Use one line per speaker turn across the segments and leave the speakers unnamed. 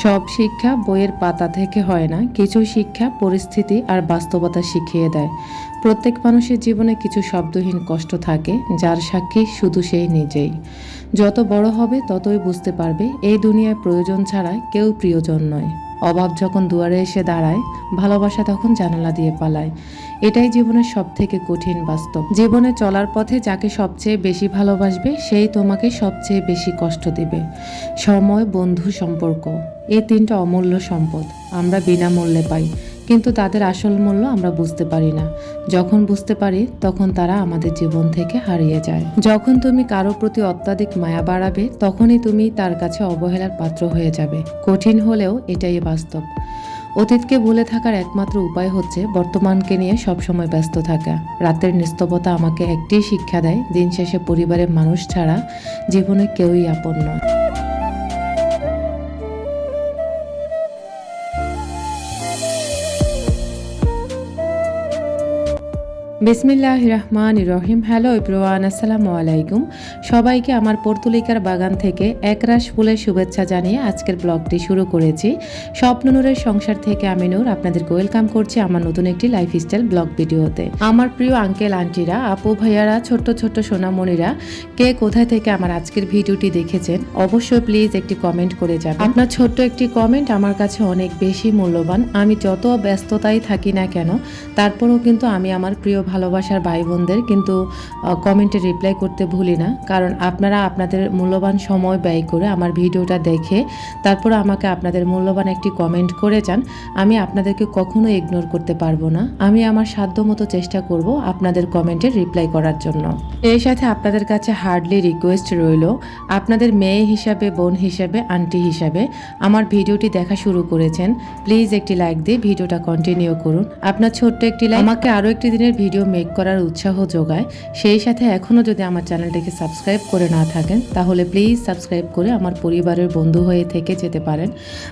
সব শিক্ষা বইয়ের পাতা থেকে হয় না, কিছু শিক্ষা পরিস্থিতি আর বাস্তবতা শিখিয়ে দেয়। প্রত্যেক মানুষের জীবনে কিছু শব্দহীন কষ্ট থাকে, যার সাক্ষী শুধু সেই নিজেই। যত বড় হবে ততই বুঝতে পারবে, এই দুনিয়ায় প্রয়োজন ছাড়া কেউ প্রিয়জন নয়। অভাব যখন দুয়ারে এসে দাঁড়ায়, ভালোবাসা তখন জানালা দিয়ে পালায়। এটাই জীবনের সব থেকে কঠিন বাস্তব। জীবনে চলার পথে যাকে সবচেয়ে বেশি ভালোবাসবে, সেই তোমাকে সবচেয়ে বেশি কষ্ট দেবে। সময়, বন্ধু, সম্পর্ক, এই তিনটা অমূল্য সম্পদ আমরা বিনামূল্যে পাই। কিন্তু তাদের আসল মূল্য আমরা বুঝতে পারি না। যখন বুঝতে পারি, তখন তারা আমাদের জীবন থেকে হারিয়ে যায়। যখন তুমি কারও প্রতি অত্যাধিক মায়া বাড়াবে, তখনই তুমি তার কাছে অবহেলার পাত্র হয়ে যাবে। কঠিন হলেও এটাই বাস্তব। অতীতকে ভুলে থাকার একমাত্র উপায় হচ্ছে বর্তমানকে নিয়ে সবসময় ব্যস্ত থাকা। রাতের নিস্তবতা আমাকে একটি শিক্ষা দেয়, দিন শেষে পরিবারের মানুষ ছাড়া জীবনে কেউই আপন নয়। বিসমিল্লাহ রহমান রহিম হ্যালো ইব্রোয়ান আসসালামু আলাইকুম। সবাইকে আমার পর্তুলিকার বাগান থেকে একরাশ ফুলের শুভেচ্ছা জানিয়ে আজকের ব্লগটি শুরু করেছি। স্বপ্ননুরের সংসার থেকে আমি নূর আপনাদেরকে ওয়েলকাম করছি আমার নতুন একটি লাইফস্টাইল ব্লগ ভিডিওতে। আমার প্রিয় আঙ্কেল, আন্টিরা, আপু, ভাইয়ারা, ছোট্ট ছোট্ট সোনামণিরা, কে কোথায় থেকে আমার আজকের ভিডিওটি দেখেছেন, অবশ্যই প্লিজ একটি কমেন্ট করে যান আপনার ছোট্ট একটি কমেন্ট আমার কাছে অনেক বেশি মূল্যবান। আমি যত ব্যস্ততায় থাকি না কেন, তারপরেও কিন্তু আমি আমার প্রিয় ভালোবাসার ভাই বোনদের কিন্তু কমেন্টে রিপ্লাই করতে ভুলি না। কারণ আপনারা আপনাদের মূল্যবান সময় ব্যয় করে আমার ভিডিওটা দেখে, তারপর আমাকে আপনাদের মূল্যবান একটি কমেন্ট করে যান। আমি আপনাদেরকে কখনো ইগনোর করতে পারব না। আমি আমার সাধ্য মতো চেষ্টা করব আপনাদের কমেন্টে রিপ্লাই করার জন্য। এর সাথে আপনাদের কাছে হার্ডলি রিকোয়েস্ট রইল। আপনাদের মেয়ে হিসাবে, বোন হিসাবে আন্টি হিসাবে আমার ভিডিওটি দেখা শুরু করেছেন। প্লিজ একটি লাইক দিয়ে ভিডিওটা কন্টিনিউ করুন। আপনার ছোট্ট একটি লাইক আমাকে আরও একটি দিনের ভিডিও মেক করার উৎসাহ যোগায়। সেই সাথে এখনও যদি আমার চ্যানেলটিকে সাবস্ক্রাইব করে না থাকেন, তাহলে প্লিজ সাবস্ক্রাইব করে আমার পরিবারের বন্ধু হয়ে থেকে যেতে পারেন।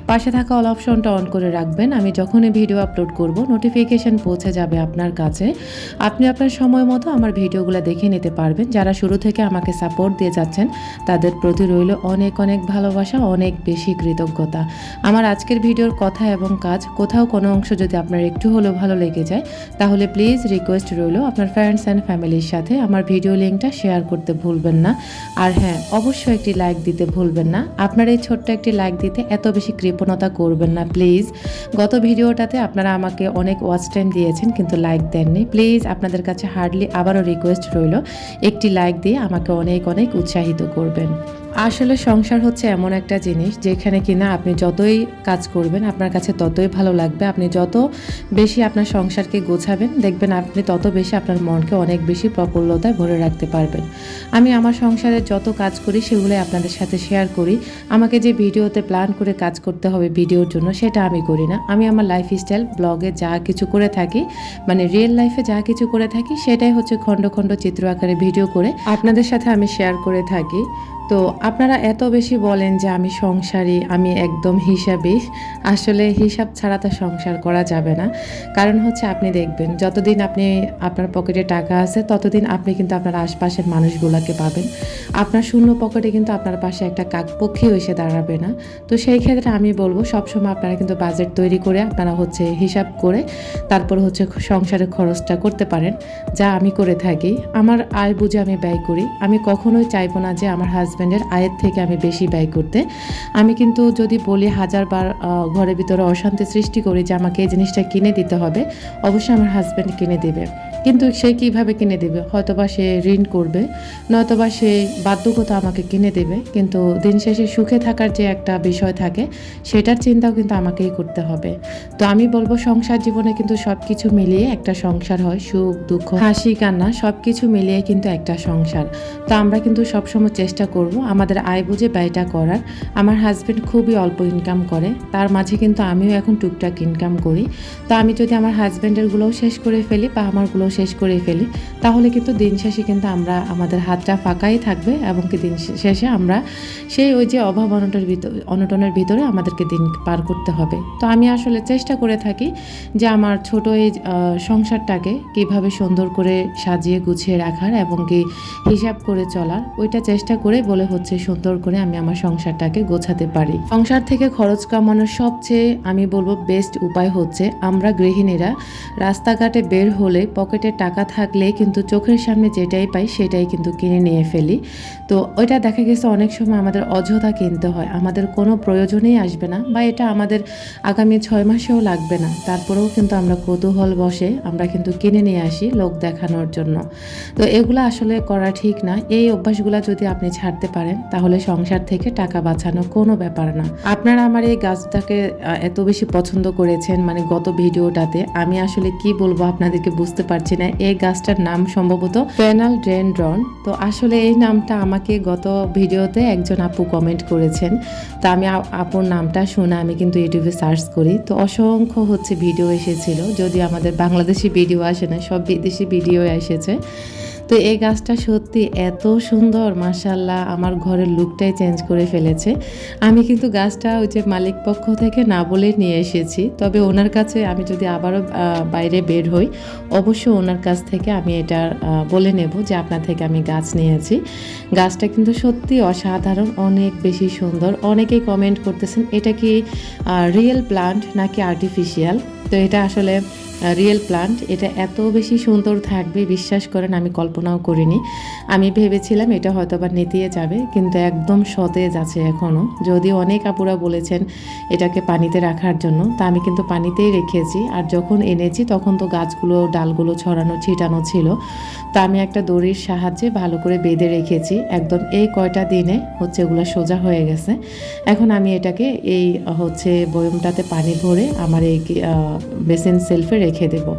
পাশে থাকা অল অপশনটা অন করে রাখবেন। আমি যখনই ভিডিও আপলোড করব, নোটিফিকেশন পৌঁছে যাবে আপনার কাছে। আপনি আপনার সময় মতো আমার ভিডিওগুলো দেখে নিতে পারবেন। যারা শুরু থেকে আমাকে সাপোর্ট দিয়ে যাচ্ছেন, তাদের প্রতি রইল অনেক অনেক ভালোবাসা, অনেক বেশি কৃতজ্ঞতা। আমার আজকের ভিডিওর কথা এবং কাজ, কোথাও কোনো অংশ যদি আপনার একটু হলেও ভালো লেগে যায়, তাহলে প্লিজ রিকোয়েস্ট রইল। আপনার ফ্রেন্ডস অ্যান্ড ফ্যামিলির সাথে আমার ভিডিও লিঙ্কটা শেয়ার করতে ভুলবেন না। আর হ্যাঁ অবশ্যই একটি লাইক দিতে ভুলবেন না। আপনার এই ছোট্ট একটি লাইক দিতে এত বেশি কৃপণতা করবেন না প্লিজ গত ভিডিওটাতে আপনারা আমাকে অনেক ওয়াচ টাইম দিয়েছেন, কিন্তু লাইক দেননি। প্লিজ আপনাদের কাছে হার্ডলি আবারও রিকোয়েস্ট রইল। একটি লাইক দিয়ে আমাকে অনেক অনেক উৎসাহিত করবেন। আসলে সংসার হচ্ছে এমন একটা জিনিস যেখানে কিনা আপনি যতই কাজ করবেন, আপনার কাছে ততই ভালো লাগবে। আপনি যত বেশি আপনার সংসারকে গোছাবেন, দেখবেন আপনি তত বেশি আপনার মনকে অনেক বেশি প্রফুল্লতায় ভরে রাখতে পারবেন। আমি আমার সংসারে যত কাজ করি, সেগুলোই আপনাদের সাথে শেয়ার করি। আমাকে যে ভিডিওতে প্ল্যান করে কাজ করতে হবে ভিডিওর জন্য, সেটা আমি করি না। আমি আমার লাইফস্টাইল ব্লগে যা কিছু করে থাকি মানে রিয়েল লাইফে যা কিছু করে থাকি, সেটাই হচ্ছে খণ্ড খণ্ড চিত্র আকারে ভিডিও করে আপনাদের সাথে আমি শেয়ার করে থাকি। তো আপনারা এত বেশি বলেন যে আমি সংসারী, আমি একদম হিসাবই আসলে হিসাব ছাড়া তো সংসার করা যাবে না। কারণ হচ্ছে আপনি দেখবেন, যতদিন আপনি আপনার পকেটে টাকা আছে, ততদিন আপনি কিন্তু আপনার আশপাশের মানুষগুলোকে পাবেন। আপনার শূন্য পকেটে কিন্তু আপনার পাশে একটা কাকপক্ষীও এসে দাঁড়াবে না। তো সেই ক্ষেত্রে আমি বলব, সবসময় আপনারা কিন্তু বাজেট তৈরি করে আপনারা হচ্ছে হিসাব করে তারপর হচ্ছে সংসারের খরচটা করতে পারেন। যা আমি করে থাকি। আমার আয় বুঝে আমি ব্যয় করি। আমি কখনোই চাইব না যে আমার হাজব্যান্ডের আয়ের থেকে আমি বেশি ব্যয় করতে। আমি কিন্তু যদি বলি হাজারবার ঘরের ভিতরে অশান্তি সৃষ্টি করি যে আমাকে এই জিনিসটা কিনে দিতে হবে, অবশ্যই আমার হাজব্যান্ড কিনে দেবে। কিন্তু সে কীভাবে কিনে দেবে? হয়তোবা সে ঋণ করবে, নয়তোবা সে বাধ্যকতা আমাকে কিনে দেবে, কিন্তু দিন শেষে সুখে থাকার যে একটা বিষয় থাকে, সেটার চিন্তাও কিন্তু আমাকেই করতে হবে। তো আমি বলব সংসার জীবনে কিন্তু সব কিছু মিলিয়ে একটা সংসার হয়, সুখ, দুঃখ, হাসি, কান্না সব কিছু মিলিয়ে কিন্তু একটা সংসার। তো আমরা কিন্তু সবসময় চেষ্টা করব আমাদের আয় বুঝে ব্যয়টা করার। আমার হাজব্যান্ড খুবই অল্প ইনকাম করে, তার মাঝে কিন্তু আমিও এখন টুকটাক ইনকাম করি। তো আমি যদি আমার হাজব্যান্ডেরগুলোও শেষ করে ফেলি বা আমারগুলোও শেষ করে ফেলি। তাহলে কিন্তু দিন শেষে কিন্তু আমরা, আমাদের হাতটা ফাঁকাই থাকবে এবং কি দিন শেষে আমরা সেই ওই যে অভাব অনটনের ভিতর অনটনের ভিতরে আমাদেরকে দিন পার করতে হবে। তো আমি আসলে চেষ্টা করে থাকি যে আমার ছোট এই সংসারটাকে কীভাবে সুন্দর করে সাজিয়ে গুছিয়ে রাখার এবং কি হিসাব করে চলার, ওইটা চেষ্টা করে বলে হচ্ছে সুন্দর করে আমি আমার সংসারটাকে গোছাতে পারি। সংসার থেকে খরচ কামানোর সবচেয়ে আমি বলব বেস্ট উপায় হচ্ছে আমরা গৃহিণীরা রাস্তাঘাটে বের হলে পকেটে টাকা থাকলে কিন্তু চোখের সামনে যেটাই পাই সেটাই কিন্তু কিনে নিয়ে ফেলি। তো ওইটা দেখা গেছে অনেক সময় আমাদের অযথা কিনতে হয়। আমাদের কোনো প্রয়োজনেই আসবে না বা এটা আমাদের আগামী ছয় মাসেও লাগবে না। তারপরেও কিন্তু আমরা কৌতূহল বসে আমরা কিন্তু কিনে নিয়ে আসি লোক দেখানোর জন্য। তো এগুলো আসলে করা ঠিক না। এই অভ্যাসগুলো যদি আপনি ছাড়তে পারেন তাহলে সংসার থেকে টাকা বাঁচানো কোনো ব্যাপার না। আপনারা আমার এই গাছটাকে এত বেশি পছন্দ করেছেন মানে গত ভিডিওটাতে আমি আসলে কি বলব আপনাদেরকে বুঝতে পারছি না এই গাছটার নাম সম্ভবত প্যানাল ড্রেনড্রন। তো আসলে এই নামটা আমাকে গত ভিডিওতে একজন আপু কমেন্ট করেছেন। তা আমি আপুর নামটা শুনে আমি কিন্তু ইউটিউবে সার্চ করি। তো অসংখ্য হচ্ছে ভিডিও এসেছিল। যদি আমাদের বাংলাদেশি ভিডিও আসে না, সব বিদেশি ভিডিও এসেছে। তো এই গাছটা সত্যি এত সুন্দর মাসাল্লাহ আমার ঘরের লুকটাই চেঞ্জ করে ফেলেছে। আমি কিন্তু গাছটা ওই যে মালিক পক্ষ থেকে না বলে নিয়ে এসেছি। তবে ওনার কাছে আমি যদি আবারও বাইরে বের হই, অবশ্য ওনার কাছ থেকে আমি এটা বলে নেব যে আপনার থেকে আমি গাছ নিয়েছি। গাছটা কিন্তু সত্যি অসাধারণ, অনেক বেশি সুন্দর। অনেকেই কমেন্ট করতেছেন, এটা কি রিয়েল প্লান্ট নাকি আর্টিফিশিয়াল তো এটা আসলে রিয়েল প্লান্ট এটা এত বেশি সুন্দর থাকবে, বিশ্বাস করেন, আমি কল্পনাও করিনি। আমি ভেবেছিলাম এটা হয়তো বা নেতিয়ে যাবে, কিন্তু একদম সতেজ আছে এখনও যদিও অনেক আপুরা বলেছেন এটাকে পানিতে রাখার জন্য, তা আমি কিন্তু পানিতেই রেখেছি। আর যখন এনেছি, তখন তো গাছগুলো, ডালগুলো ছড়ানো, ছিটানো ছিল। তা আমি একটা দড়ির সাহায্যে ভালো করে বেঁধে রেখেছি। একদম এই কয়টা দিনে হচ্ছে এগুলো সোজা হয়ে গেছে। এখন আমি এটাকে এই, হচ্ছে, বয়মটাতে পানি ভরে আমার এই বেসিন সেলফে রেখে দেব।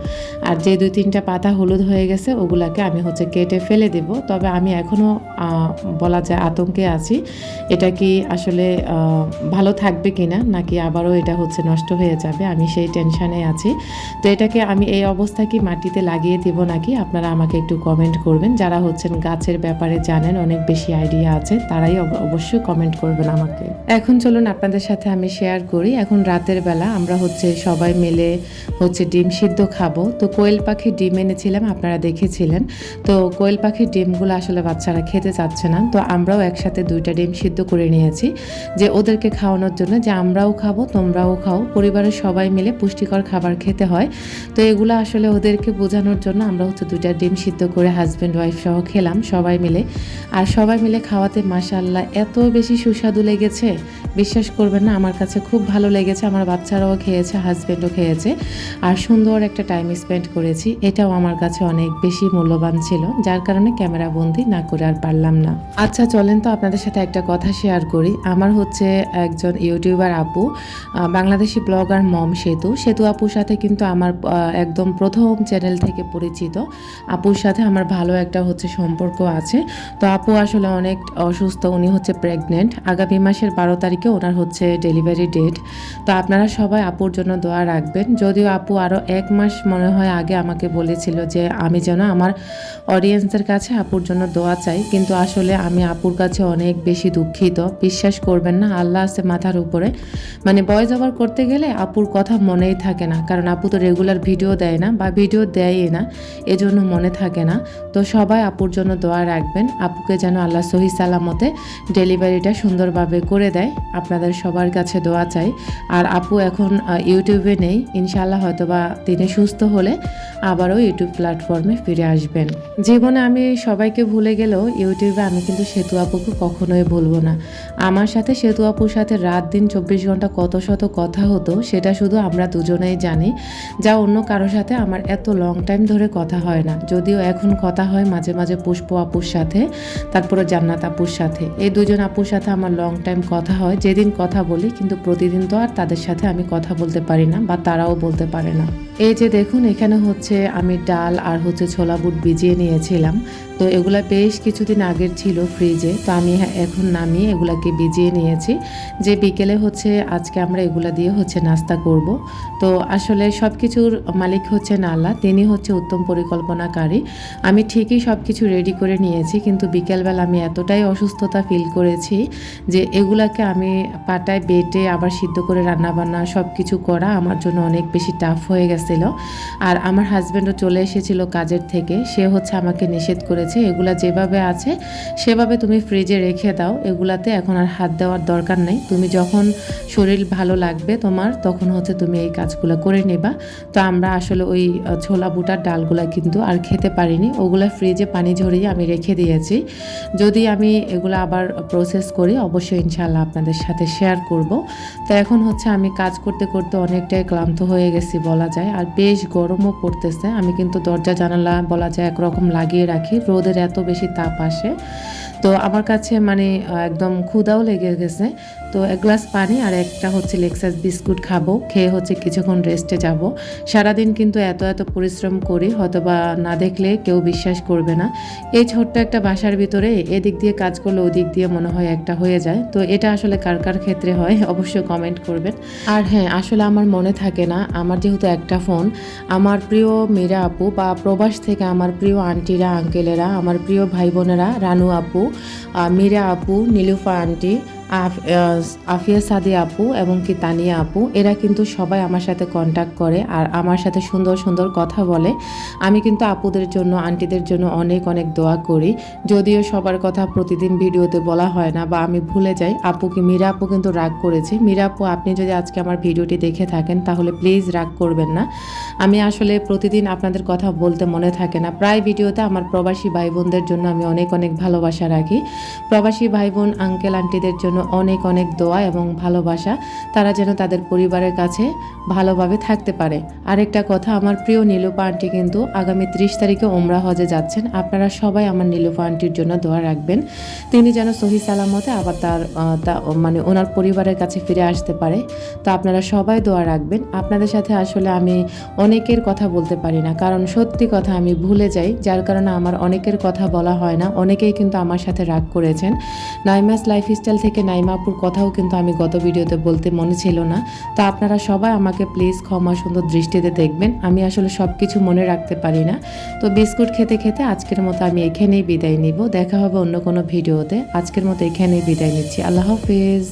আর যে দুই তিনটা পাতা হলুদ হয়ে গেছে, ওগুলাকে আমি হচ্ছে কেটে ফেলে দেব। তবে আমি এখনও বলা যায় আতঙ্কে আছি। এটা কি আসলে ভালো থাকবে কিনা, নাকি আবারও এটা হচ্ছে নষ্ট হয়ে যাবে, আমি সেই টেনশানে আছি। তো এটাকে আমি এই অবস্থায় কি মাটিতে লাগিয়ে দিব নাকি, আপনারা আমাকে একটু কমেন্ট করবেন। যারা হচ্ছেন গাছের ব্যাপারে জানেন, অনেক বেশি আইডিয়া আছে, তারাই অব- অবশ্যই কমেন্ট করবেন আমাকে। এখন চলুন আপনাদের সাথে আমি শেয়ার করি। এখন রাতের বেলা আমরা হচ্ছে সবাই মিলে হচ্ছে ডিম সিদ্ধ খাব। তো কোয়েল পাখির ডিম এনেছিলাম, আপনারা দেখেছিলেন। তো কোয়েল পাখির ডিমগুলো আসলে বাচ্চারা খেতে চাচ্ছে না। তো আমরাও একসাথে দুইটা ডিম সিদ্ধ করে নিয়েছি, যে ওদেরকে খাওয়ানোর জন্য, যে আমরাও খাব, তোমরাও খাও। পরিবারের সবাই মিলে পুষ্টিকর খাবার খেতে হয়। তো এগুলো আসলে ওদেরকে বোঝানোর জন্য আমরা হচ্ছে দুইটা ডিম সিদ্ধ করে হাজব্যান্ড ওয়াইফ সহ খেলাম সবাই মিলে। আর সবাই মিলে খাওয়াতে মাসাল্লাহ এত বেশি সুস্বাদু লেগেছে। বিশ্বাস করবেন না, আমার কাছে খুব ভালো লেগেছে। আমার বাচ্চারাও খেয়েছে হাজব্যান্ডও খেয়েছে। আর সুন্দর একটা টাইম স্পেন্ড করেছি। এটাও আমার কাছে অনেক বেশি মূল্যবান ছিল, যার কারণে ক্যামেরা বন্দি না করে আর পারলাম না। আচ্ছা চলেন তো আপনাদের সাথে একটা কথা শেয়ার করি। আমার হচ্ছে একজন ইউটিউবার আপু বাংলাদেশি ব্লগার মম সেতু। সেতু আপুর সাথে কিন্তু আমার একদম প্রথম চ্যানেল থেকে পরিচিত। আপুর সাথে আমার ভালো একটা হচ্ছে সম্পর্ক আছে। তো আপু আসলে অনেক অসুস্থ, উনি হচ্ছে প্রেগনেন্ট আগামী মাসের বারো তারিখে ওনার হচ্ছে ডেলিভারি ডেট তো আপনারা সবাই আপুর জন্য দোয়া রাখবেন। যদিও আপু আরও এক মাস মনে হয় আগে আমাকে বলেছিল যে আমি যেন আমার অডিয়েন্সদের কাছে আপুর জন্য দোয়া চাই। কিন্তু আসলে আমি আপুর কাছে অনেক বেশি দুঃখিত। বিশ্বাস করবেন না, আল্লাহ আছে মাথার উপরে। মানে ভয়েস ওভার করতে গেলে আপুর কথা মনেই থাকে না। কারণ আপু তো রেগুলার ভিডিও দেয় না বা ভিডিও দেয়ই না, এজন্য মনে থাকে না। তো সবাই আপুর জন্য দোয়া রাখবেন। আপুকে যেন আল্লাহ সহি সালামতে ডেলিভারিটা সুন্দরভাবে করে দেয়। আপনাদের সবার কাছে দোয়া চাই। আর আপু এখন ইউটিউবে নেই। ইনশাল্লাহ হয়তোবা তিনি সুস্থ হলে আবারও ইউটিউব প্ল্যাটফর্মে ফিরে আসবেন। জীবনে আমি সবাইকে ভুলে গেলেও ইউটিউবে আমি কিন্তু সেতু আপুকে কখনোই ভুলবো না। আমার সাথে সেতু আপুর সাথে রাত দিন চব্বিশ ঘণ্টা কত শত কথা হতো, সেটা শুধু আমরা দুজনেই জানি। যা অন্য কারোর সাথে আমার এত লং টাইম ধরে কথা হয় না। যদিও এখন কথা হয় মাঝে মাঝে পুষ্প আপুর সাথে, তারপরে জান্নাত আপুর সাথে। এই দুজন আপুর সাথে আমার লং টাইম কথা হয়। যেদিন কথা বলি, কিন্তু প্রতিদিন তো আর তাদের সাথে আমি কথা বলতে পারি না, বা তারাও বলতে পারে না। এই যে দেখুন, এখানে হচ্ছে আমি ডাল আর হচ্ছে ছোলা বুট ভিজিয়ে নিয়েছিলাম। তো এগুলা বেশ কিছুদিন আগের ছিল ফ্রিজে। তো আমি হ্যাঁ এখন নামিয়ে এগুলাকে ভিজিয়ে নিয়েছি। যে বিকেলে হচ্ছে আজকে আমরা এগুলা দিয়ে হচ্ছে নাস্তা করব। তো আসলে সব কিছুর মালিক হচ্ছে আল্লাহ, তিনি হচ্ছে উত্তম পরিকল্পনাকারী। আমি ঠিকই সব কিছু রেডি করে নিয়েছি, কিন্তু বিকেলবেলা আমি এতটাই অসুস্থতা ফিল করেছি যে এগুলাকে আমি পাটায় বেটে আবার সিদ্ধ করে রান্নাবান্না সব কিছু করা আমার জন্য অনেক বেশি টাফ হয়ে গেছে গেছিল। আর আমার হাজব্যান্ডও চলে এসেছিল কাজের থেকে। সে হচ্ছে আমাকে নিষেধ করেছে, এগুলা যেভাবে আছে, সেভাবে তুমি ফ্রিজে রেখে দাও। এগুলাতে এখন আর হাত দেওয়ার দরকার নেই। তুমি যখন শরীর ভালো লাগবে তোমার, তখন হচ্ছে তুমি এই কাজগুলো করে নেবা। তো আমরা আসলে ওই ছোলা বুটার ডালগুলা কিন্তু আর খেতে পারিনি। ওগুলা ফ্রিজে পানি ঝরিয়ে আমি রেখে দিয়েছি। যদি আমি এগুলো আবার প্রসেস করি, অবশ্যই ইনশাল্লাহ আপনাদের সাথে শেয়ার করব। তো এখন হচ্ছে আমি কাজ করতে করতে অনেকটাই ক্লান্ত হয়ে গেছি বলা যায়। আর বেশ গরমও পড়তেছে। আমি কিন্তু দরজা জানালা বলা যায় একরকম লাগিয়ে রাখি। রোদের এত বেশি তাপ আসে। তো আমার কাছে মানে একদম ক্ষুদাও লেগে গেছে। তো এক গ্লাস পানি আর একটা হচ্ছে লেক্সাস বিস্কুট খাব, খেয়ে হচ্ছে কিছুক্ষণ রেস্টে যাব। সারাদিন কিন্তু এত এত পরিশ্রম করি হয়তোবা না দেখলে কেউ বিশ্বাস করবে না। এই ছোট্ট একটা বাসার ভিতরে এদিক দিয়ে কাজ করলে ওদিক দিয়ে মনে হয় একটা হয়ে যায়। তো এটা আসলে কার কার ক্ষেত্রে হয় অবশ্যই কমেন্ট করবেন। আর হ্যাঁ আসলে আমার মনে থাকে না, আমার যেহেতু একটা ফোন আমার প্রিয় মীরা আপু বা প্রবাস থেকে আমার প্রিয় আন্টিরা আঙ্কেলেরা আমার প্রিয় ভাই বোনেরা রানু আপু আহ, মীরা আপু নীলুফা আন্টি আফ- আহ, আফিয়া সাদি আপু এবং কি তানিয়া আপু, এরা কিন্তু সবাই আমার সাথে কন্ট্যাক্ট করে আর আমার সাথে সুন্দর সুন্দর কথা বলে। আমি কিন্তু আপুদের জন্য, আন্টিদের জন্য অনেক অনেক দোয়া করি। যদিও সবার কথা প্রতিদিন ভিডিওতে বলা হয় না বা আমি ভুলে যাই, আপুকে, মীরা আপু কিন্তু রাগ করেছে। মীরা আপু, আপনি যদি আজকে আমার ভিডিওটি দেখে থাকেন, তাহলে প্লিজ রাগ করবেন না। আমি আসলে প্রতিদিন আপনাদের কথা বলতে মনে থাকে না। প্রায় ভিডিওতে আমার প্রবাসী ভাই বোনদের জন্য আমি অনেক অনেক ভালোবাসা রাখি। প্রবাসী ভাই বোন আঙ্কেল আন্টিদের জন্য অনেক অনেক দোয়া এবং ভালোবাসা, তারা যেন তাদের পরিবারের কাছে ভালোভাবে থাকতে পারে। আরেকটা কথা, আমার প্রিয় নীলুপা আন্টি কিন্তু আগামী ত্রিশ তারিখে ওমরা হজে যাচ্ছেন। আপনারা সবাই আমার নীলুপা আন্টির জন্য দোয়া রাখবেন। তিনি যেন সহি সালামতে আবার তার মানে ওনার পরিবারের কাছে ফিরে আসতে পারে। তো আপনারা সবাই দোয়া রাখবেন। আপনাদের সাথে আসলে আমি অনেকের কথা বলতে পারি না, কারণ সত্যি কথা আমি ভুলে যাই, যার কারণে আমার অনেকের কথা বলা হয় না। অনেকেই কিন্তু আমার সাথে রাগ করেছেন। নাইমাস লাইফস্টাইল থেকে নাইমাপুর কথাও কিন্তু আমি গত ভিডিওতে বলতে মনে ছিল না। তো আপনারা সবাই আমাকে প্লিজ ক্ষমা সুন্দর দৃষ্টিতে দেখবেন। আমি আসলে সব কিছু মনে রাখতে পারি না। তো বিস্কুট খেতে খেতে আজকের মতো আমি এখানেই বিদায় নিব। দেখা হবে অন্য কোনো ভিডিওতে। আজকের মতো এখানেই বিদায় নিচ্ছি। আল্লাহ হাফিজ।